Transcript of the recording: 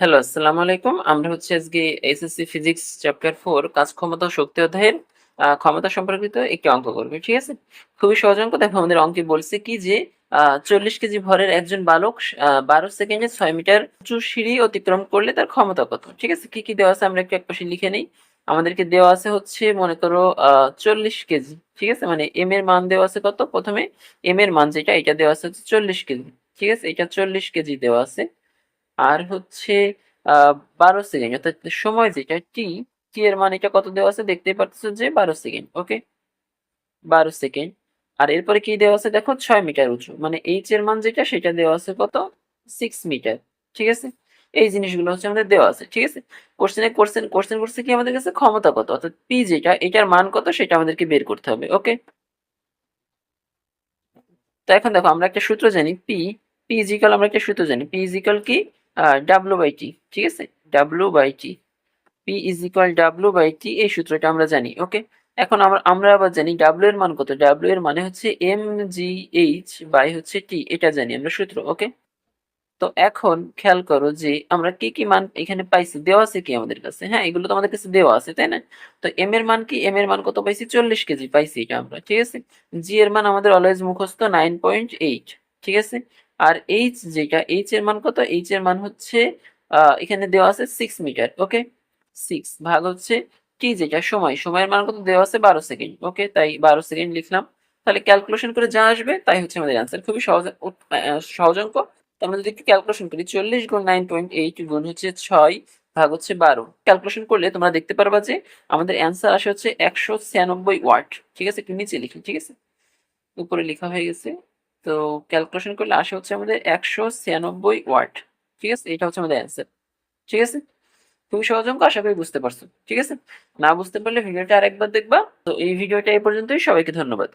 Hello, আসসালামু আলাইকুম। আমরা হচ্ছে আজকে এসএসসি ফিজিক্স চ্যাপ্টার ফোর, কাজ ক্ষমতা, শক্তি অধ্যায়ের ক্ষমতা সম্পর্কিত একটি অঙ্ক করবে, ঠিক আছে? খুবই সহজ অঙ্ক, দেখো আমাদের অঙ্কে বলছে কি যে চল্লিশ কেজি ভরের একজন বালক বারো সেকেন্ডে ছয় মিটার উঁচু সিঁড়ি অতিক্রম করলে তার ক্ষমতা কত, ঠিক আছে? কি কি দেওয়া আছে আমরা একটু এক পাশে লিখে নেই। আমাদেরকে দেওয়া আছে হচ্ছে, মনে করো চল্লিশ কেজি, ঠিক আছে? মানে এম এর মান দেওয়া আছে কত? প্রথমে এম এর মান যেটা, এটা দেওয়া আছে হচ্ছে চল্লিশ কেজি, ঠিক আছে? এটা চল্লিশ কেজি দেওয়া আছে। আর হচ্ছে বারো সেকেন্ড অর্থাৎ সময় যেটা টি টি এর মান এটা কত দেওয়া আছে? দেখতেই পারতেছো যে বারো সেকেন্ড ওকে বারো সেকেন্ড আর এরপরে কি দেওয়া আছে? দেখো, ছয় মিটার উঁচু মানে এইচ এর মান যেটা, সেটা দেওয়া আছে কত? সিক্স মিটার ঠিক আছে? এই জিনিসগুলো হচ্ছে আমাদের দেওয়া আছে, ঠিক আছে? কোশ্চেনে কোশ্চেন কোশ্চেন করছে কি আমাদের কাছে? ক্ষমতা কত? অর্থাৎ পি যেটা, এটার মান কত? সেটা আমাদেরকে বের করতে হবে ওকে তো এখন দেখো, আমরা একটা সূত্র জানি পি পি ইজিক্যাল আমরা একটা সূত্র জানি পি ইজিক্যাল কি? ডাব্লু বাই টি ঠিক আছে? W by T P is equal W by T এই সূত্রটা আমরা জানি ওকে এখন আমরা আমরা আবার জানি ডাব্লু এর মান কত? ডাব্লু এর মানে হচ্ছে এম জি এইচ বাই হচ্ছে টি এটা জানি আমরা সূত্র ওকে তো এখন খেয়াল করো যে আমরা কি কি মান এখানে পাইছি, দেওয়া আছে কি আমাদের কাছে? হ্যাঁ এগুলো তো আমাদের কাছে দেওয়া আছে, তাই না? তো এম এর মান কি? এম এর মান কত পাইছি? চল্লিশ কেজি পাইছি এটা আমরা, ঠিক আছে? জি এর মান আমাদের অলওয়েজ মুখস্থ নাইন পয়েন্ট এইট ঠিক আছে? আর এইচ যেটা এইচ এর মান কত? এইচ এর মান হচ্ছে এখানে দেওয়া আছে সিক্স মিটার ওকে সিক্স ভাগ হচ্ছে টি যেটা, সময়। সময়ের মান কত? দেওয়া আছে বারো সেকেন্ড ওকে তাই বারো সেকেন্ড লিখলাম। তাহলে ক্যালকুলেশন করে যা আসবে, তাই হচ্ছে আমাদের অ্যান্সার খুবই সহজ সহজ অঙ্ক। আমরা যদি একটু ক্যালকুলেশন করি, চল্লিশ গুণ নাইন পয়েন্ট এইট গুণ হচ্ছে ছয় ভাগ হচ্ছে বারো। ক্যালকুলেশন করলে তোমরা দেখতে পারবা যে আমাদের অ্যান্সার আসে হচ্ছে একশো ছিয়ানব্বই ওয়াট ঠিক আছে? একটু নিচে লিখি, ঠিক আছে? উপরে লেখা হয়ে গেছে তো ক্যালকুলেশন করলে আসে হচ্ছে আমাদের একশো ছিয়ানব্বই ওয়ার্ড ঠিক আছে? এটা হচ্ছে আমাদের অ্যান্সার ঠিক আছে? তুমি সহজ অঙ্ক, আশা করি বুঝতে পারছ, ঠিক আছে? না বুঝতে পারলে ভিডিওটা আরেকবার দেখবা। তো এই ভিডিওটা এই পর্যন্তই, সবাইকে ধন্যবাদ।